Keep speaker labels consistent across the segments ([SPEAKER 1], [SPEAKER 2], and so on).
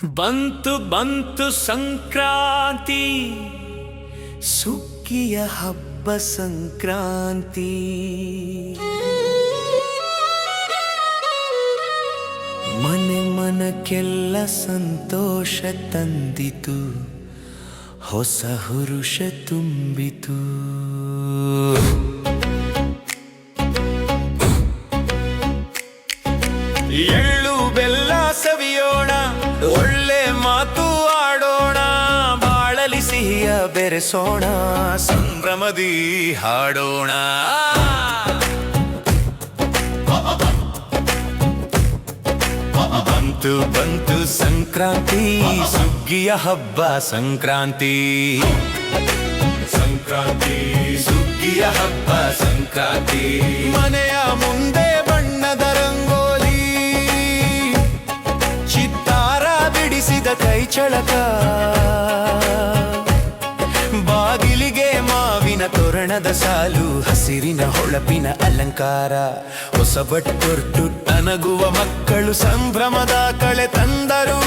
[SPEAKER 1] ಬಂತು ಬಂತು ಸಂಕ್ರಾಂತಿ ಸುಗ್ಗಿಯ ಹಬ್ಬ ಸಂಕ್ರಾಂತಿ. ಮನೆ ಮನಕ್ಕೆಲ್ಲ ಸಂತೋಷ ತಂದಿತು ಹೊಸ ಹುರುಷ ತುಂಬಿತು. ಎಳ್ಳು ಬೆರೆಸೋಣ ಸಂಭ್ರಮದಿ ಹಾಡೋಣ. ಬಂತು ಬಂತು ಸಂಕ್ರಾಂತಿ, ಸುಗ್ಗಿಯ ಹಬ್ಬ ಸಂಕ್ರಾಂತಿ. ಸಂಕ್ರಾಂತಿ, ಸುಗ್ಗಿಯ ಹಬ್ಬ ಸಂಕ್ರಾಂತಿ. ಮನೆಯ ಮುಂದೆ ಬಣ್ಣದ ರಂಗೋಲಿ, ಚಿತ್ತಾರ ಬಿಡಿಸಿದ ಕೈ ಚಳಕ. ತೋರಣದ ಸಾಲು, ಹಸಿರಿನ ಹೊಳಪಿನ ಅಲಂಕಾರ. ಹೊಸ ಬಟ್ಟೊಟ್ಟು ನನಗುವ ಮಕ್ಕಳು ಸಂಭ್ರಮದ ಕಳೆ ತಂದರು.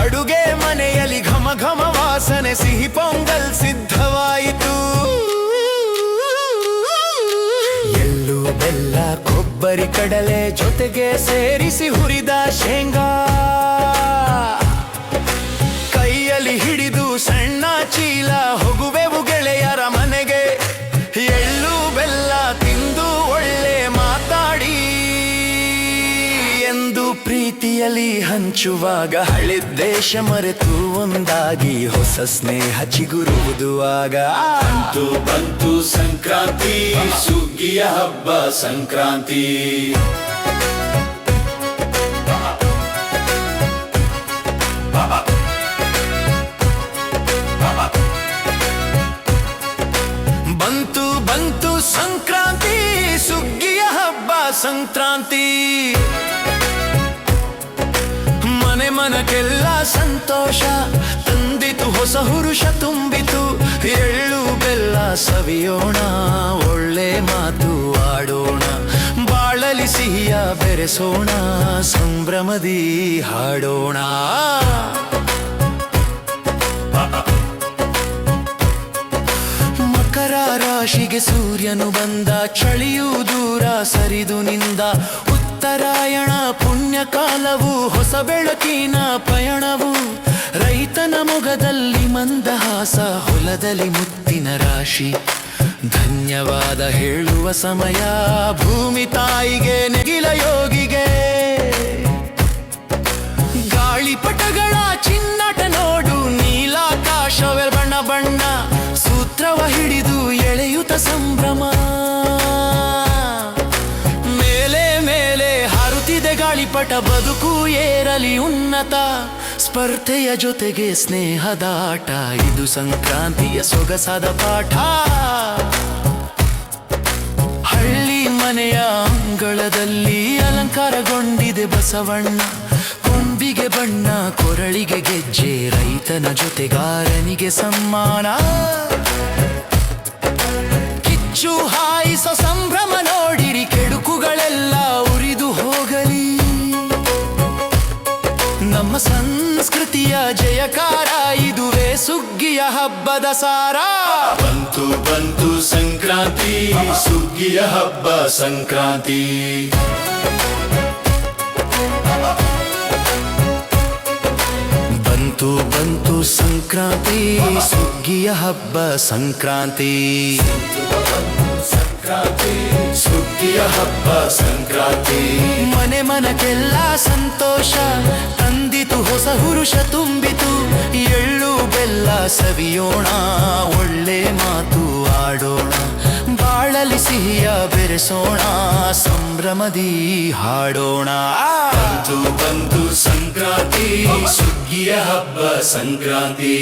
[SPEAKER 1] ಅಡುಗೆ ಮನೆಯಲ್ಲಿ ಘಮ ಘಮ ವಾಸನೆ, ಸಿಹಿ ಪೊಂಗಲ್ ಸಿದ್ಧವಾಯಿತು. ಎಲ್ಲೂ ಬೆಲ್ಲ, ಕೊಬ್ಬರಿ, ಕಡಲೆ ಜೊತೆಗೆ ಸೇರಿಸಿ ಹುರಿದ ಶೇಂಗಾ. ಎಳ್ಳು ಬೆಲ್ಲ ತಿಂದು ಒಳ್ಳೆ ಮಾತಾಡಿ ಎಂದು ಪ್ರೀತಿಯಲ್ಲಿ ಹಂಚುವಾಗ ಹಳೆ ದೇಶ ಮರೆತು ಒಂದಾಗಿ ಹೊಸ ಸ್ನೇಹ ಚಿಗುರುವುದು ಆಗ.
[SPEAKER 2] ಬಂತು ಬಂತು ಸಂಕ್ರಾಂತಿ, ಸುಗ್ಗಿಯ ಹಬ್ಬ ಸಂಕ್ರಾಂತಿ.
[SPEAKER 1] ಸಂಕ್ರಾಂತಿ. ಮನೆ ಮನಕ್ಕೆಲ್ಲ ಸಂತೋಷ, ತಂದಿತು ಹೊಸ ಹುರುಷ ತುಂಬಿತು, ಎಳ್ಳು ಬೆಲ್ಲ ಸವಿಯೋಣ, ಒಳ್ಳೆ ಮಾತು ಆಡೋಣ, ಬಾಳಲಿ ಸಿಹಿಯ ಬೆರೆಸೋಣ, ಸಂಭ್ರಮದಿ ಹಾಡೋಣ. ಮಕರ ರಾಶಿಗೆ ಸೂರ್ಯನು ಬಂದ ಚಳಿಯೂ ದೂರ ಸರಿದು ನಿಂದ ಉತ್ತರಾಯಣ ಪುಣ್ಯ ಕಾಲವು, ಹೊಸ ಬೆಳಕಿನ ಪಯಣವು. ರೈತನ ಮೊಗದಲ್ಲಿ ಮಂದಹಾಸ, ಹೊಲದಲ್ಲಿ ಮುತ್ತಿನ ರಾಶಿ. ಧನ್ಯವಾದ ಹೇಳುವ ಸಮಯ, ಭೂಮಿ ತಾಯಿಗೆ, ನೆಗಿಲ ಯೋಗಿಗೆ. ಗಾಳಿಪಟಗಳ ಚಿನ್ನಟ ನೋಡು, ನೀಲಾಕಾಶವೇ ಬಣ್ಣ ಬಣ್ಣ. ಸೂತ್ರವ ಹಿಡಿದು ಎಳೆಯುತ್ತ ಸಂಭ್ರಮ. ಹಾರುತ್ತಿದೆ ಬದುಕು ಏರಲಿ ಉನ್ನತ, ಸ್ಪರ್ಧೆಯ ಜೊತೆಗೆ ಸ್ನೇಹದಾಟ ಇದು ಸಂಕ್ರಾಂತಿಯ ಸೊಗಸಾದ ಪಾಠ. ಹಳ್ಳಿ ಮನೆಯ ಅಂಗಳದಲ್ಲಿ ಅಲಂಕಾರಗೊಂಡಿದೆ ಬಸವಣ್ಣ. ಕೊಂಬಿಗೆ ಬಣ್ಣ, ಕೊರಳಿಗೆ ಗೆಜ್ಜೆ, ರೈತನ ಜೊತೆಗಾರನಿಗೆ ಸಮ್ಮಾನ. ಕಿಚ್ಚು ಹಾಯಿಸೋ ಸಂಭ್ರಮ ಸುಗ್ಗಿಯ ಹಬ್ಬದ ಸಾರ.
[SPEAKER 2] ಬಂತು ಬಂತು ಸಂಕ್ರಾಂತಿ ಸುಗ್ಗಿಯ ಹಬ್ಬ ಸಂಕ್ರಾಂತಿ.
[SPEAKER 1] ಬಂತು ಬಂತು ಸಂಕ್ರಾಂತಿ ಸುಗ್ಗಿಯ ಹಬ್ಬ ಸಂಕ್ರಾಂತಿ.
[SPEAKER 2] ಸಂಕ್ರಾಂತಿ ಸುಗ್ಗಿಯ ಹಬ್ಬ ಸಂಕ್ರಾಂತಿ.
[SPEAKER 1] ಮನೆ ಮನಕ್ಕೆಲ್ಲ ಸಂತೋಷ ತಂದಿತು ಹೊಸ ಹುರುಷ ತುಂಬಿತು. ಎಳ್ಳು ಬೆಲ್ಲ ಸವಿಯೋಣ, ಒಳ್ಳೆ ಮಾತು ಆಡೋಣ, ಬಾಳಲಿ ಸಿಹಿಯ ಬೆರೆಸೋಣ, ಸಂಭ್ರಮದಿ ಹಾಡೋಣ.
[SPEAKER 2] ಬಂತು ಬಂತು ಸಂಕ್ರಾಂತಿ, ಸುಗ್ಗಿಯ ಹಬ್ಬ ಸಂಕ್ರಾಂತಿ.